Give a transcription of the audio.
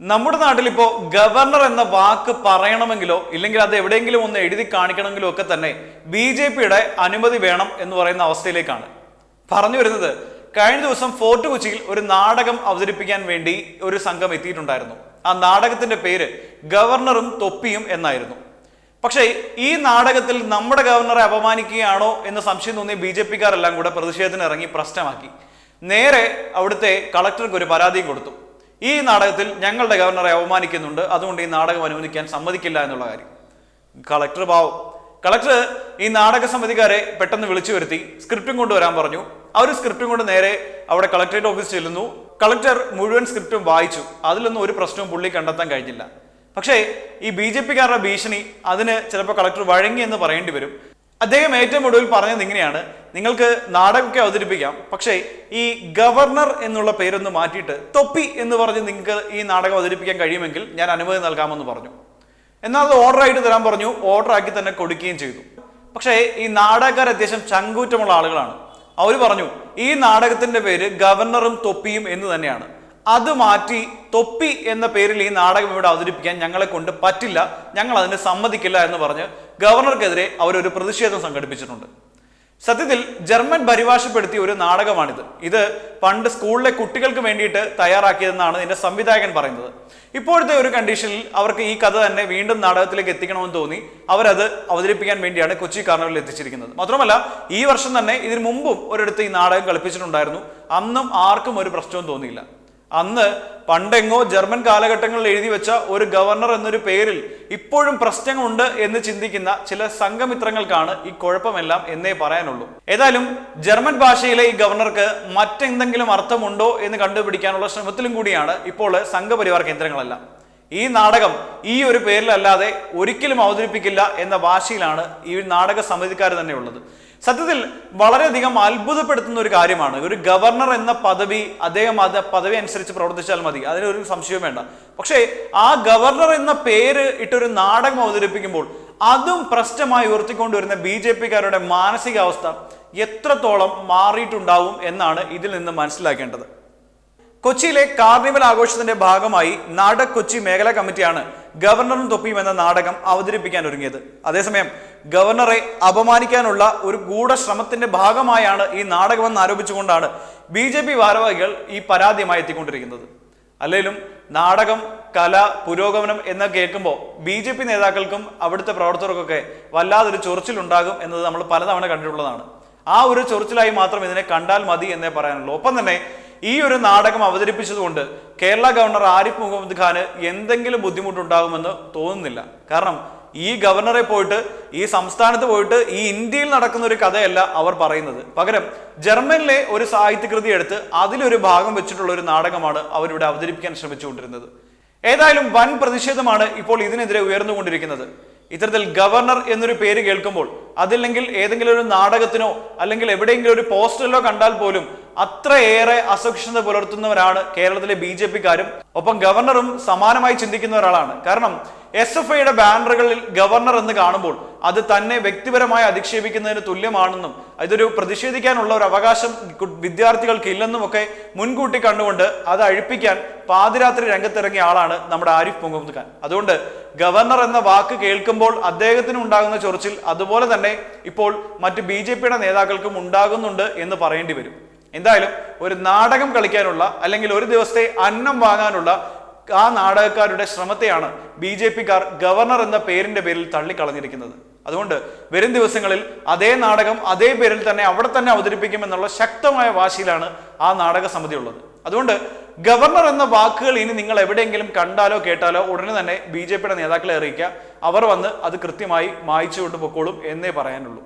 നമ്മുടെ നാട്ടിൽ ഇപ്പോ ഗവർണർ എന്ന വാക്ക് പറയണമെങ്കിലോ ഇല്ലെങ്കിൽ അത് എവിടെയെങ്കിലും ഒന്ന് എഴുതി കാണിക്കണമെങ്കിലോ ഒക്കെ തന്നെ ബി ജെ പിയുടെ അനുമതി വേണം എന്ന് പറയുന്ന അവസ്ഥയിലേക്കാണ്. പറഞ്ഞു വരുന്നത് കഴിഞ്ഞ ദിവസം ഫോർട്ട് കൊച്ചിയിൽ ഒരു നാടകം അവതരിപ്പിക്കാൻ വേണ്ടി ഒരു സംഘം എത്തിയിട്ടുണ്ടായിരുന്നു. ആ നാടകത്തിന്റെ പേര് ഗവർണറും തൊപ്പിയും എന്നായിരുന്നു. പക്ഷേ ഈ നാടകത്തിൽ നമ്മുടെ ഗവർണറെ അപമാനിക്കുകയാണോ എന്ന് സംശയം തോന്നിയ ബി ജെ പിക്കാരെല്ലാം കൂടെ പ്രതിഷേധത്തിന് ഇറങ്ങി പ്രശ്നമാക്കി. നേരെ അവിടുത്തെ കളക്ടർക്ക് ഒരു പരാതിയും കൊടുത്തു. ഈ നാടകത്തിൽ ഞങ്ങളുടെ ഗവർണറെ അപമാനിക്കുന്നുണ്ട്. അതുകൊണ്ട് ഈ നാടകം അനുവദിക്കാൻ സമ്മതിക്കില്ല എന്നുള്ള കാര്യം. കളക്ടർ പാവം. കളക്ടർ ഈ നാടക സമിതിക്കാരെ പെട്ടെന്ന് വിളിച്ചു വരുത്തി സ്ക്രിപ്റ്റും കൊണ്ടുവരാൻ പറഞ്ഞു. അവർ സ്ക്രിപ്റ്റും കൊണ്ട് നേരെ അവിടെ കളക്ടറേറ്റ് ഓഫീസ് ചെല്ലുന്നു. കളക്ടർ മുഴുവൻ സ്ക്രിപ്റ്റും വായിച്ചു. അതിലൊന്നും ഒരു പ്രശ്നവും പുള്ളി കണ്ടെത്താൻ കഴിഞ്ഞില്ല. പക്ഷേ ഈ ബി ജെ പിക്കാരുടെ ഭീഷണി അതിന് ചിലപ്പോൾ കളക്ടർ വഴങ്ങി എന്ന് പറയേണ്ടി വരും. അദ്ദേഹം ഏറ്റവും ഒടുവിൽ പറഞ്ഞത് ഇങ്ങനെയാണ്. നിങ്ങൾക്ക് നാടകമൊക്കെ അവതരിപ്പിക്കാം. പക്ഷേ ഈ ഗവർണർ എന്നുള്ള പേരൊന്ന് മാറ്റിയിട്ട് തൊപ്പി എന്ന് പറഞ്ഞ് നിങ്ങൾക്ക് ഈ നാടകം അവതരിപ്പിക്കാൻ കഴിയുമെങ്കിൽ ഞാൻ അനുമതി നൽകാമെന്ന് പറഞ്ഞു. എന്നാൽ അത് ഓർഡർ ആയിട്ട് തരാൻ പറഞ്ഞു. ഓർഡർ ആക്കി തന്നെ കൊടുക്കുകയും ചെയ്തു. പക്ഷേ ഈ നാടകക്കാർ അത്യാവശ്യം ചങ്കൂറ്റമുള്ള ആളുകളാണ്. അവർ പറഞ്ഞു ഈ നാടകത്തിന്റെ പേര് ഗവർണറും തൊപ്പിയും എന്ന് തന്നെയാണ്. അത് മാറ്റി തൊപ്പി എന്ന പേരിൽ ഈ നാടകം ഇവിടെ അവതരിപ്പിക്കാൻ ഞങ്ങളെ കൊണ്ട് പറ്റില്ല. ഞങ്ങൾ അതിന് സമ്മതിക്കില്ല എന്ന് പറഞ്ഞ് ഗവർണർക്കെതിരെ അവരൊരു പ്രതിഷേധം സംഘടിപ്പിച്ചിട്ടുണ്ട്. സത്യത്തിൽ ജർമ്മൻ പരിഭാഷപ്പെടുത്തിയ ഒരു നാടകമാണിത്. ഇത് പണ്ട് സ്കൂളിലെ കുട്ടികൾക്ക് വേണ്ടിയിട്ട് തയ്യാറാക്കിയതെന്നാണ് ഇതിന്റെ സംവിധായകൻ പറയുന്നത്. ഇപ്പോഴത്തെ ഒരു കണ്ടീഷനിൽ അവർക്ക് ഈ കഥ തന്നെ വീണ്ടും നാടകത്തിലേക്ക് എത്തിക്കണമെന്ന് തോന്നി. അവരത് അവതരിപ്പിക്കാൻ വേണ്ടിയാണ് കൊച്ചി കാർണിവലിൽ എത്തിച്ചിരിക്കുന്നത്. മാത്രമല്ല ഈ വർഷം തന്നെ ഇതിനു മുമ്പും ഒരിടത്ത് ഈ നാടകം കളിപ്പിച്ചിട്ടുണ്ടായിരുന്നു. അന്നും ആർക്കും ഒരു പ്രശ്നവും തോന്നിയില്ല. അന്ന് പണ്ടെങ്ങോ ജർമ്മൻ കാലഘട്ടങ്ങളിൽ എഴുതി വെച്ച ഒരു ഗവർണർ എന്നൊരു പേരിൽ ഇപ്പോഴും പ്രശ്നങ്ങളുണ്ട് എന്ന് ചിന്തിക്കുന്ന ചില സംഘമിത്രങ്ങൾക്കാണ് ഈ കുഴപ്പമെല്ലാം എന്നേ പറയാനുള്ളൂ. ഏതായാലും ജർമ്മൻ ഭാഷയിലെ ഈ ഗവർണർക്ക് മറ്റെന്തെങ്കിലും അർത്ഥമുണ്ടോ എന്ന് കണ്ടുപിടിക്കാനുള്ള ശ്രമത്തിലും കൂടിയാണ് ഇപ്പോൾ സംഘപരിവാർ കേന്ദ്രങ്ങളെല്ലാം. ഈ നാടകം ഈ ഒരു പേരിലല്ലാതെ ഒരിക്കലും അവതരിപ്പിക്കില്ല എന്ന വാശിയിലാണ് ഈ നാടക സമിതിക്കാർ തന്നെ ഉള്ളത്. സത്യത്തിൽ വളരെയധികം അത്ഭുതപ്പെടുത്തുന്ന ഒരു കാര്യമാണ്. ഒരു ഗവർണർ എന്ന പദവി അദ്ദേഹം അത് പദവി അനുസരിച്ച് പ്രവർത്തിച്ചാൽ മതി. അതിനൊരു സംശയവും വേണ്ട. പക്ഷേ ആ ഗവർണർ എന്ന പേര് ഇട്ടൊരു നാടകം അവതരിപ്പിക്കുമ്പോൾ അതും പ്രശ്നമായി ഉയർത്തിക്കൊണ്ടുവരുന്ന ബി ജെ പിക്കാരുടെ മാനസികാവസ്ഥ എത്രത്തോളം മാറിയിട്ടുണ്ടാവും എന്നാണ് ഇതിൽ നിന്ന് മനസ്സിലാക്കേണ്ടത്. കൊച്ചിയിലെ കാർണിവൽ ആഘോഷത്തിന്റെ ഭാഗമായി നാടക കൊച്ചി മേഖലാ കമ്മിറ്റിയാണ് ഗവർണറും തൊപ്പിയും എന്ന നാടകം അവതരിപ്പിക്കാൻ ഒരുങ്ങിയത്. അതേസമയം ഗവർണറെ അപമാനിക്കാനുള്ള ഒരു ഗൂഢശ്രമത്തിന്റെ ഭാഗമായാണ് ഈ നാടകമെന്ന് ആരോപിച്ചുകൊണ്ടാണ് ബി ജെ പി ഭാരവാഹികൾ ഈ പരാതിയുമായി എത്തിക്കൊണ്ടിരിക്കുന്നത്. അല്ലെങ്കിലും നാടകം കല പുരോഗമനം എന്ന് കേൾക്കുമ്പോൾ ബി ജെ പി നേതാക്കൾക്കും അവിടുത്തെ പ്രവർത്തകർക്കൊക്കെ വല്ലാതൊരു ചൊറിച്ചിലുണ്ടാകും എന്നത് നമ്മൾ പലതവണ കണ്ടിട്ടുള്ളതാണ്. ആ ഒരു ചൊറിച്ചിലായി മാത്രം ഇതിനെ കണ്ടാൽ മതി എന്നേ പറയാനുള്ളൂ. ഒപ്പം തന്നെ ഈ ഒരു നാടകം അവതരിപ്പിച്ചതുകൊണ്ട് കേരള ഗവർണർ ആരിഫ് മുഹമ്മദ് ഖാന് എന്തെങ്കിലും ബുദ്ധിമുട്ടുണ്ടാകുമെന്ന് തോന്നുന്നില്ല. കാരണം ഈ ഗവർണറെ പോയിട്ട് ഈ സംസ്ഥാനത്ത് പോയിട്ട് ഈ ഇന്ത്യയിൽ നടക്കുന്ന ഒരു കഥയല്ല അവർ പറയുന്നത്. പകരം ജർമ്മനിലെ ഒരു സാഹിത്യകൃതി എടുത്ത് അതിലൊരു ഭാഗം വെച്ചിട്ടുള്ള ഒരു നാടകമാണ് അവരിവിടെ അവതരിപ്പിക്കാൻ ശ്രമിച്ചുകൊണ്ടിരുന്നത്. ഏതായാലും വൻ പ്രതിഷേധമാണ് ഇപ്പോൾ ഇതിനെതിരെ ഉയർന്നുകൊണ്ടിരിക്കുന്നത്. ഇത്തരത്തിൽ ഗവർണർ എന്നൊരു പേര് കേൾക്കുമ്പോൾ അതില്ലെങ്കിൽ ഏതെങ്കിലും ഒരു നാടകത്തിനോ അല്ലെങ്കിൽ എവിടെയെങ്കിലും ഒരു പോസ്റ്ററിലോ കണ്ടാൽ പോലും അത്രയേറെ അസഹിഷ്ണുത പുലർത്തുന്നവരാണ് കേരളത്തിലെ ബി ജെ പിക്കാരും. ഒപ്പം ഗവർണറും സമാനമായി ചിന്തിക്കുന്ന ഒരാളാണ്. കാരണം എസ് എഫ് ഐയുടെ ബാനറുകളിൽ ഗവർണർ എന്ന് കാണുമ്പോൾ അത് തന്നെ വ്യക്തിപരമായി അധിക്ഷേപിക്കുന്നതിന് തുല്യമാണെന്നും ഇതൊരു പ്രതിഷേധിക്കാനുള്ള ഒരു അവകാശം വിദ്യാർത്ഥികൾക്ക് ഇല്ലെന്നും ഒക്കെ മുൻകൂട്ടി കണ്ടുകൊണ്ട് അത് അഴിപ്പിക്കാൻ പാതിരാത്രി രംഗത്തിറങ്ങിയ ആളാണ് നമ്മുടെ ആരിഫ് മുഹമ്മദ് ഖാൻ. അതുകൊണ്ട് ഗവർണർ എന്ന വാക്ക് കേൾക്കുമ്പോൾ അദ്ദേഹത്തിന് ഉണ്ടാകുന്ന ചൊറിച്ചിൽ അതുപോലെ തന്നെ ഇപ്പോൾ മറ്റ് ബി നേതാക്കൾക്കും ഉണ്ടാകുന്നുണ്ട് എന്ന് പറയേണ്ടി വരും. എന്തായാലും ഒരു നാടകം കളിക്കാനുള്ള അല്ലെങ്കിൽ ഒരു ദിവസത്തെ അന്നം വാങ്ങാനുള്ള ആ നാടകക്കാരുടെ ശ്രമത്തെയാണ് ബി ജെ പിക്കാർ ഗവർണർ എന്ന പേരിന്റെ പേരിൽ തള്ളിക്കളഞ്ഞിരിക്കുന്നത്. അതുകൊണ്ട് വരും ദിവസങ്ങളിൽ അതേ നാടകം അതേ പേരിൽ തന്നെ അവിടെ തന്നെ അവതരിപ്പിക്കുമെന്നുള്ള ശക്തമായ വാശിയിലാണ് ആ നാടക സമിതി ഉള്ളത് അതുകൊണ്ട് ഗവർണർ എന്ന വാക്കുകൾ ഇനി നിങ്ങൾ എവിടെയെങ്കിലും കണ്ടാലോ കേട്ടാലോ ഉടനെ തന്നെ ബി ജെ പിയുടെ നേതാക്കളെ അറിയിക്കുക. അവർ വന്ന് അത് കൃത്യമായി മായ്ച്ചുകൊണ്ട് പൊക്കോളും എന്നേ പറയാനുള്ളൂ.